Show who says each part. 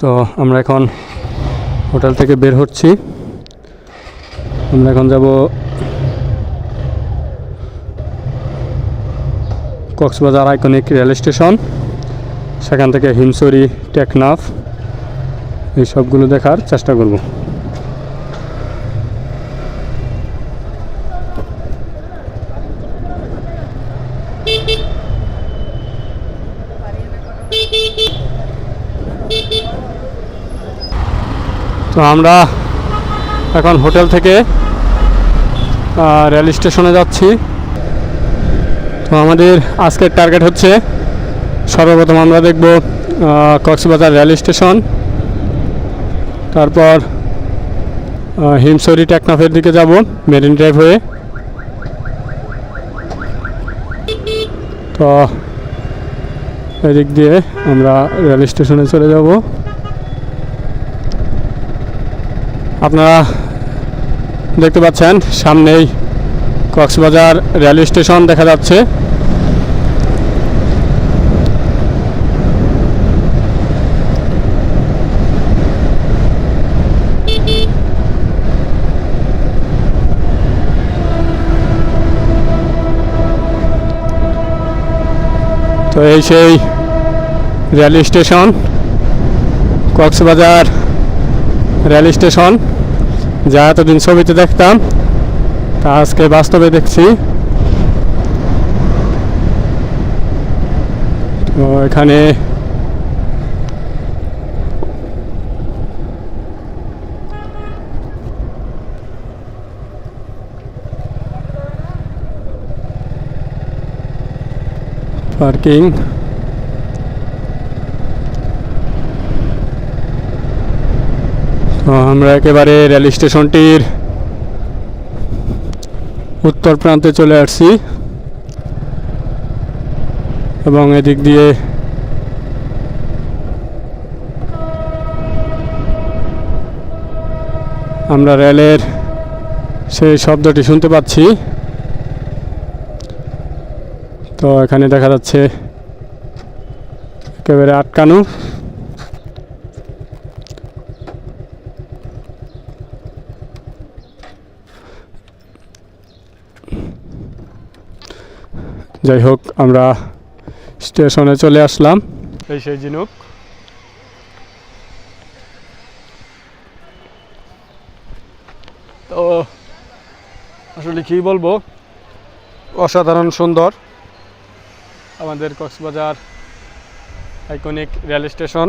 Speaker 1: তো আমরা এখন হোটেল থেকে বের হচ্ছি। আমরা এখন যাব কক্সবাজার আইকনিক রেল স্টেশন, সেখান থেকে হিমসরি টেকনাফ, এই সবগুলো দেখার চেষ্টা করব। তো আমরা এখন হোটেল থেকে রেল স্টেশনে যাচ্ছি। তো আমাদের আজকের টার্গেট হচ্ছে, সর্বপ্রথম আমরা দেখব কক্সবাজার রেল স্টেশন। তারপর হিমসরি টেকনাফের দিকে যাব, মেরিন ড্রাইভ হয়ে। তো, এদিক দিয়ে আমরা রেল স্টেশনে চলে যাব। আপনারা দেখতে পাচ্ছেন, সামনেই কক্সবাজার রেল স্টেশন দেখা যাচ্ছে। তো এই সেই rail station, Cox's Bazar rail station যা এতদিন ছবিতে দেখতাম তা আজকে বাস্তবে দেখছি। তো এখানে পার্কিং। তো আমরা একেবারে রেল স্টেশনটির উত্তর প্রান্তে চলে আসছি এবং এদিক দিয়ে আমরা রেলের সেই শব্দটি শুনতে পাচ্ছি। তো এখানে দেখা যাচ্ছে একেবারে আটকানো। যাই হোক, আমরা স্টেশনে চলে আসলাম। এই সেই ঝিনুক তো, আসলে কী বলব? অসাধারণ সুন্দর। আমাদের কক্সবাজার আইকনিক রেল স্টেশন